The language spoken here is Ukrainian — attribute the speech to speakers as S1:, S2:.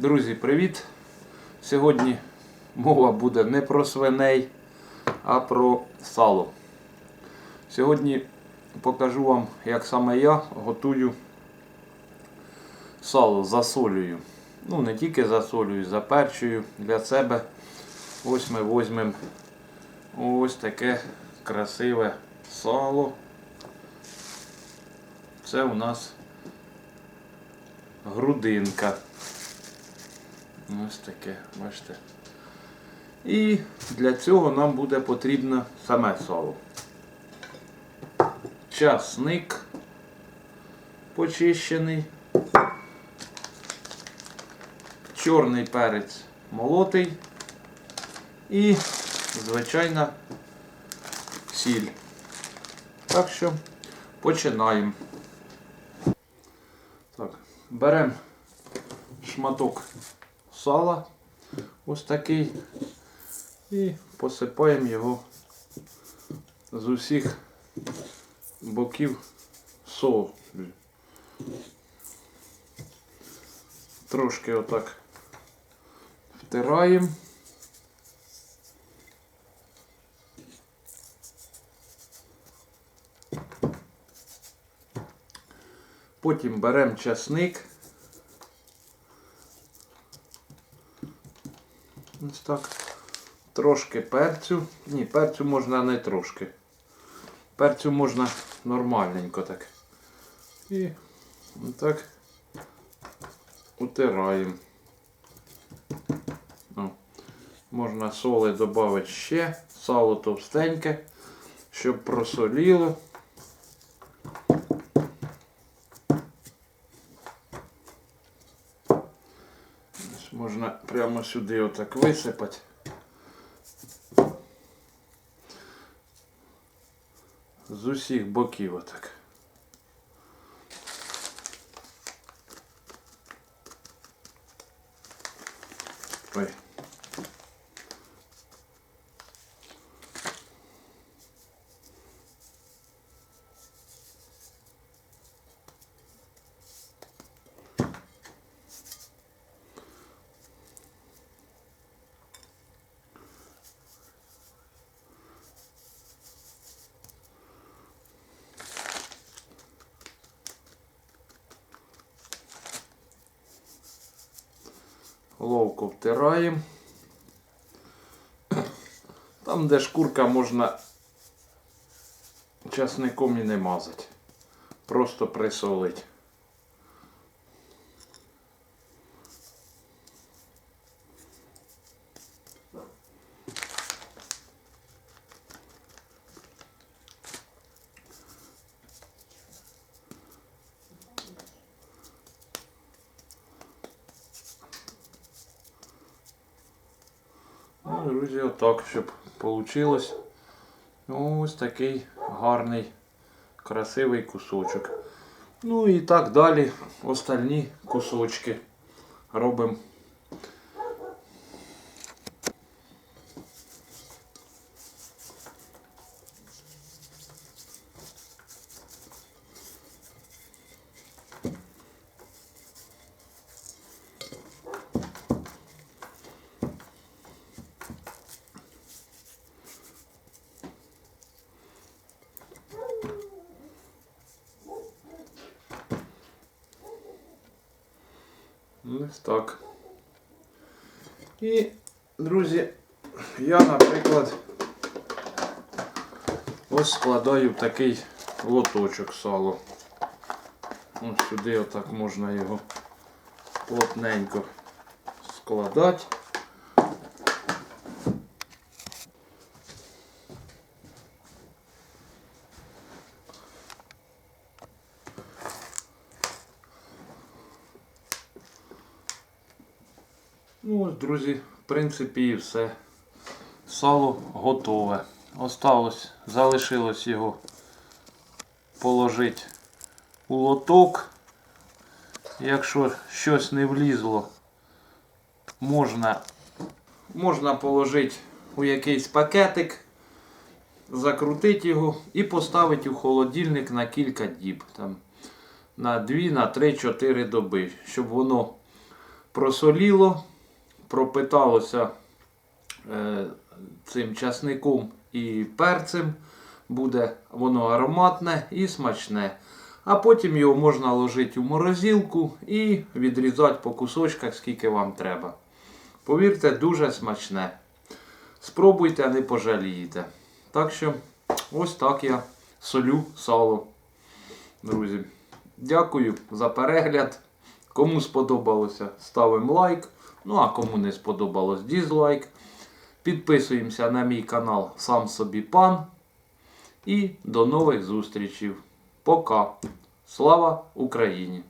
S1: Друзі, привіт! Сьогодні мова буде не про свиней, а про сало. Сьогодні покажу вам, як саме я готую сало засолюю. Ну, не тільки засолюю, заперчую для себе. Ось ми візьмемо ось таке красиве сало. Це у нас грудинка. Ось таке, бачите. І для цього нам буде потрібно саме сало. Часник почищений. Чорний перець молотий. І, звичайна, сіль. Так що починаємо. Так, беремо шматок сала, ось такий, і посипаємо його з усіх боків солью. Трошки отак втираємо. Потім беремо часник. Ось так. Трошки перцю. Ні, перцю можна не трошки. Перцю можна нормальненько так. І отак утираємо. Можна соли додати ще, сало товстеньке, щоб просоліло. Ось Можна прямо сюди отак висипати. З усіх боків отак. Ой. Ловко втираємо. Там, де шкурка можна часником і не мазати. Просто присолить. Друзі, отак, щоб вийшло. Ось такий гарний, красивий кусочок. Ну і так далі остальні кусочки робимо. Ось так. І, друзі, я, наприклад, ось складаю такий лоточок сало. Ось сюди отак можна його плотненько складати. Ну ось, друзі, в принципі і все. Сало готове. Осталось, залишилось його положити у лоток. Якщо щось не влізло, можна, можна положити у якийсь пакетик, закрутити його і поставити у холодильник на кілька діб. Там, на 2, на 3, 4 доби, щоб воно просоліло, пропиталося е, цим часником і перцем. Буде воно ароматне і смачне. А потім його можна ложити у морозилку і відрізати по кусочках, скільки вам треба. Повірте, дуже смачне. Спробуйте, не пожалієте. Так що, ось так я солю сало. Друзі, дякую за перегляд. Кому сподобалося, ставимо лайк. Ну а кому не сподобалось, дізлайк. Підписуємося на мій канал Сам собі пан. І до нових зустрічей. Пока. Слава Україні!